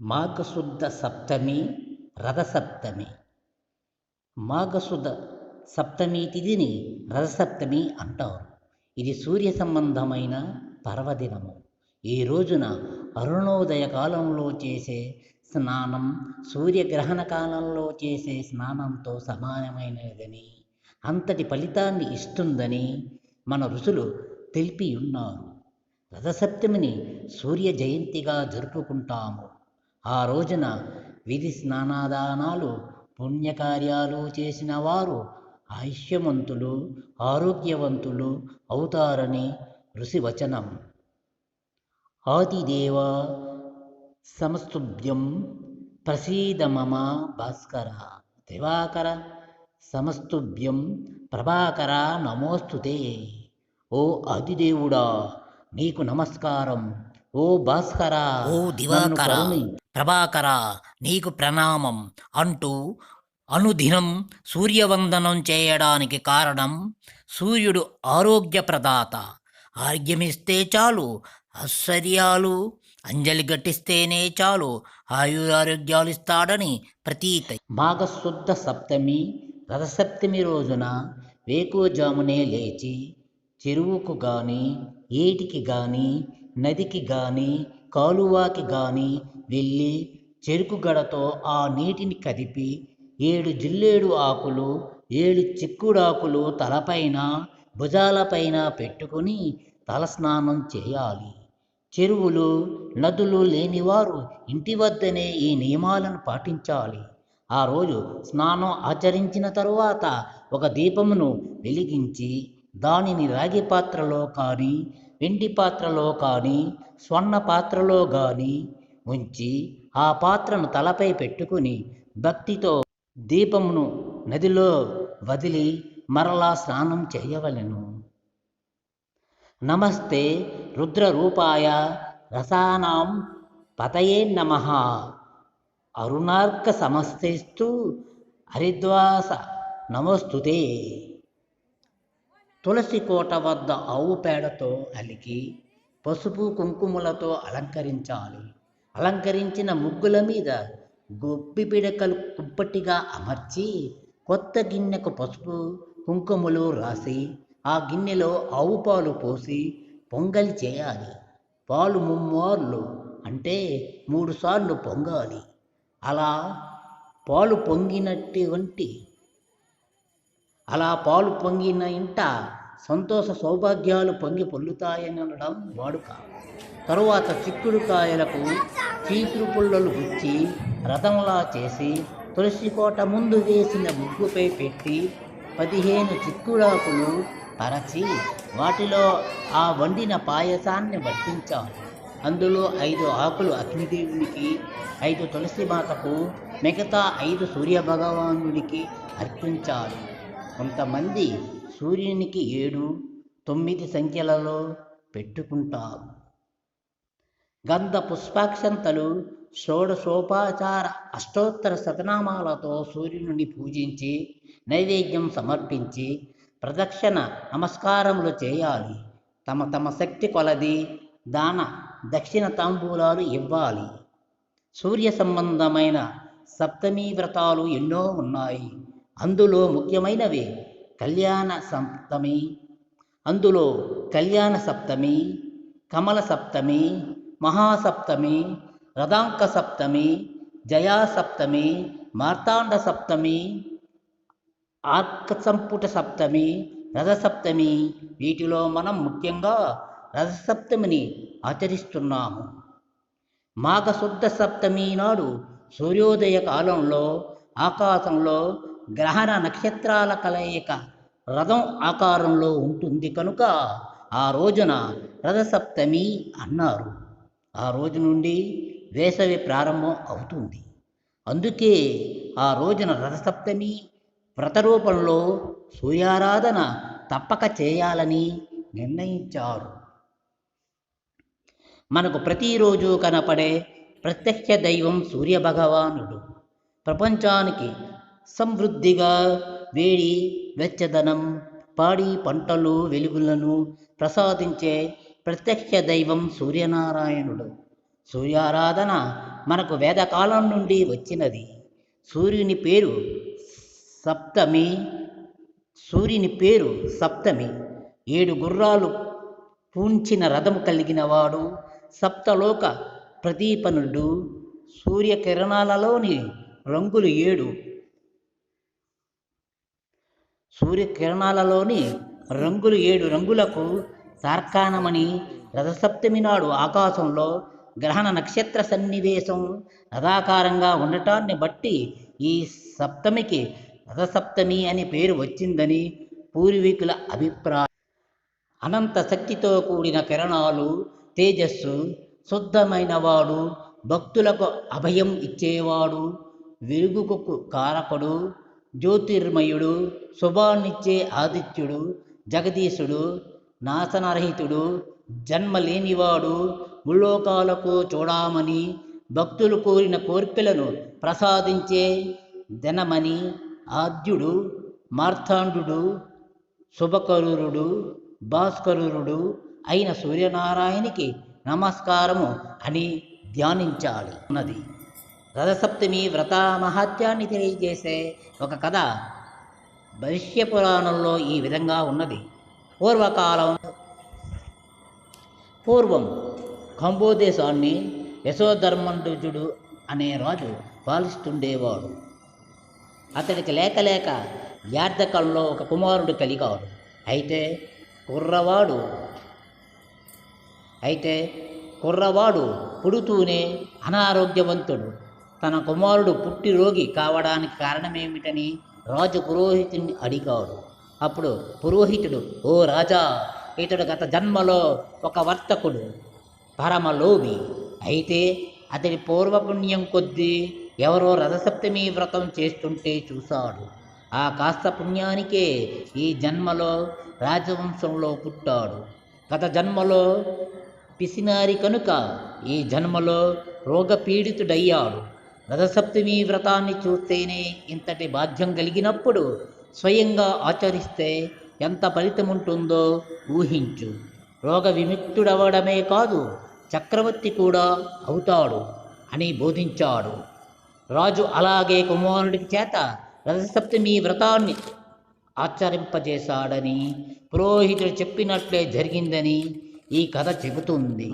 మాఘశుద్ధ సప్తమి రథసప్తమి. మాఘశుద్ధ సప్తమి తిథిని రథసప్తమి అంటారు. ఇది సూర్య సంబంధమైన పర్వదినము. ఈ రోజున అరుణోదయ కాలంలో చేసే స్నానం సూర్యగ్రహణ కాలంలో చేసే స్నానంతో సమానమైనదని అంతటి ఫలితాన్ని ఇస్తుందని మన ఋషులు తెలిపి ఉన్నారు రథసప్తమిని సూర్య జయంతిగా జరుపుకుంటాము. ఆ రోజున విధి స్నానాదానాలు పుణ్యకార్యాలు చేసిన వారు ఆయుష్యవంతులు ఆరోగ్యవంతులు అవుతారని ఋషి వచనం ఆదిదేవ సమస్తుభ్యం ప్రసీద మమ భాస్కర దివాకర సమస్తుభ్యం ప్రభాకర నమోస్తుతే ఓ ఆదిదేవుడా నీకు నమస్కారం. ఓ భాస్కర ఓ దివాకర. ప్రభాకర నీకు ప్రణామం అంటూ అనుదినం సూర్యవందనం చేయడానికి కారణం సూర్యుడు ఆరోగ్యప్రదాత. ఆరోగ్యమిస్తే చాలు ఆశ్చర్యాలు అంజలి గట్టిస్తేనే చాలు ఆయురారోగ్యాలు ఇస్తాడని ప్రతీత. మాఘశుద్ధ సప్తమి రథసప్తమి రోజున వేకుజామునే లేచి చెరువుకు గాని ఏటికి గాని నదికి గాని కాలువకి గాని వెళ్ళి చెరుకు గడతో ఆ నీటిని కదిపి ఏడు జిల్లేడు ఆకులు ఏడు చిక్కుడాకులు తలపైన భుజాలపైన పెట్టుకుని తలస్నానం చేయాలి. చెరువులు నదులు లేనివారు ఇంటి వద్దనే ఈ నియమాలను పాటించాలి. ఆ రోజు స్నానం ఆచరించిన తరువాత ఒక దీపమును వెలిగించి దానిని రాగి పాత్రలో కానీ వెండి పాత్రలో కానీ స్వర్ణ పాత్రలో కానీ ఉంచి ఆ పాత్రను తలపై పెట్టుకుని భక్తితో దీపమును నదిలో వదిలి మరలా స్నానం చేయవలెను. నమస్తే రుద్రరూపాయ రసానాం పతయే నమ. అరుణార్క సమస్తేస్తు హరిద్వాస నమస్తుతే. తులసి కోట వద్ద ఆవు పేడతో అలికి పసుపు కుంకుమలతో అలంకరించాలి. అలంకరించిన ముగ్గుల మీద గొప్పి పిడకలు కుప్పటిగా అమర్చి కొత్త గిన్నెకు పసుపు కుంకుమలు రాసి ఆ గిన్నెలో ఆవు పాలు పోసి పొంగలి చేయాలి. పాలు ముమ్మార్లు అంటే మూడుసార్లు పొంగాలి. అలా పాలు పొంగినటువంటి అలా పాలు పొంగిన ఇంట సంతోష సౌభాగ్యాలు పొంగి పొల్లుతాయని అనడం వాడుక. తరువాత చిక్కుడు కాయలకు చీపురు పుల్లలు గుచ్చి రథంలా చేసి తులసి కోట ముందు వేసిన ముగ్గుపై పెట్టి పదిహేను చిక్కుడాకులు పరచి వాటిలో ఆ వండిన పాయసాన్ని వడ్డించాలి. అందులో ఐదు ఆకులు అగ్నిదేవునికి ఐదు తులసి మాతకు మిగతా ఐదు సూర్య భగవానుడికి అర్పించాలి. కొంతమంది సూర్యునికి ఏడు తొమ్మిది సంఖ్యలలో పెట్టుకుంటారు. గంధ పుష్పాక్షంతలు షోడశోపాచార అష్టోత్తర శతనామాలతో సూర్యుని పూజించి నైవేద్యం సమర్పించి ప్రదక్షిణ నమస్కారములు చేయాలి. తమ తమ శక్తి కొలది దాన దక్షిణ తాంబూలాలు ఇవ్వాలి. సూర్య సంబంధమైన సప్తమీ వ్రతాలు ఎన్నో ఉన్నాయి. అందులో ముఖ్యమైనవి కళ్యాణ సప్తమి అందులో కళ్యాణ సప్తమి కమల సప్తమి మహాసప్తమి రథాంక సప్తమి జయా సప్తమి మార్తాండ సప్తమి ఆర్కసంపుట సప్తమి రథసప్తమి. వీటిలో మనం ముఖ్యంగా రథసప్తమిని ఆచరిస్తున్నాము. మాఘశుద్ధ సప్తమి నాడు సూర్యోదయ కాలంలో ఆకాశంలో గ్రహణ నక్షత్రాల కలయిక రథం ఆకారంలో ఉంటుంది కనుక ఆ రోజున రథసప్తమి అన్నారు. ఆ రోజు నుండి వేసవి ప్రారంభం అవుతుంది. అందుకే ఆ రోజున రథసప్తమి వ్రతరూపంలో సూర్యారాధన తప్పక చేయాలని నిర్ణయించారు. మనకు ప్రతిరోజు కనపడే ప్రత్యక్ష దైవం సూర్యభగవానుడు. ప్రపంచానికి సమృద్ధిగా వేడి వెచ్చదనం పాడి పంటలు వెలుగులను ప్రసాదించే ప్రత్యక్ష దైవం సూర్యనారాయణుడు. సూర్యారాధన మనకు వేదకాలం నుండి వచ్చినది. సూర్యుని పేరు సప్తమి సూర్యుని పేరు సప్తమి. ఏడు గుర్రాలు పూంచిన రథము కలిగిన వాడు సప్తలోక ప్రదీపనుడు. సూర్యకిరణాలలోని రంగులు ఏడు. సూర్యకిరణాలలోని రంగులు ఏడు రంగులకు తార్కాణమని రథసప్తమి నాడు ఆకాశంలో గ్రహణ నక్షత్ర సన్నివేశం రథాకారంగా ఉండటాన్ని బట్టి ఈ సప్తమికి రథసప్తమి అని పేరు వచ్చిందని పూర్వీకుల అభిప్రాయం. అనంత శక్తితో కూడిన కిరణాలు తేజస్సు శుద్ధమైన వాడు భక్తులకు అభయం ఇచ్చేవాడు వెలుగుకు కారకుడు జ్యోతిర్మయుడు శుభాన్నిచ్చే ఆదిత్యుడు జగదీశుడు నాశనరహితుడు జన్మ లేనివాడు ముల్లోకాలకు చూడామని భక్తులు కోరిన కోర్కెలను ప్రసాదించే ధనమని ఆద్యుడు మార్తాండు శుభకరురుడు భాస్కరుడు అయిన సూర్యనారాయణకి నమస్కారము అని ధ్యానించాలి. ఉన్నది. రథసప్తమి వ్రత మహాత్యాన్ని తెలియజేసే ఒక కథ భవిష్య పురాణంలో ఈ విధంగా ఉన్నది. పూర్వకాలం పూర్వం కంబోదేశాన్ని యశోధర్మండుజుడు అనే రాజు పాలిస్తుండేవాడు. అతడికి లేక లేక యార్ధకంలో ఒక కుమారుడు కలిగాడు. అయితే కుర్రవాడు అయితే కుర్రవాడు పుడుతూనే అనారోగ్యవంతుడు. తన కుమారుడు పుట్టి రోగి కావడానికి కారణమేమిటని రాజు పురోహితుని అడిగాడు. అప్పుడు పురోహితుడు ఓ రాజా ఇతడు గత జన్మలో ఒక వర్తకుడు పరమలోభి. అయితే అతడి పూర్వపుణ్యం కొద్దీ ఎవరో రథసప్తమి వ్రతం చేస్తుంటే చూశాడు. ఆ కాస్త పుణ్యానికే ఈ జన్మలో రాజవంశంలో పుట్టాడు. గత జన్మలో పిసినారి కనుక ఈ జన్మలో రోగపీడితుడయ్యాడు. రథసప్తమి వ్రతాన్ని చూస్తేనే ఇంతటి భాగ్యం కలిగినప్పుడు స్వయంగా ఆచరిస్తే ఎంత ఫలితం ఉంటుందో ఊహించు. రోగ విముక్తుడవడమే కాదు చక్రవర్తి కూడా అవుతాడు అని బోధించాడు. రాజు అలాగే కుమారుడి చేత రథసప్తమి వ్రతాన్ని ఆచరింపజేశాడని పురోహితుడు చెప్పినట్లే జరిగిందని ఈ కథ చెబుతుంది.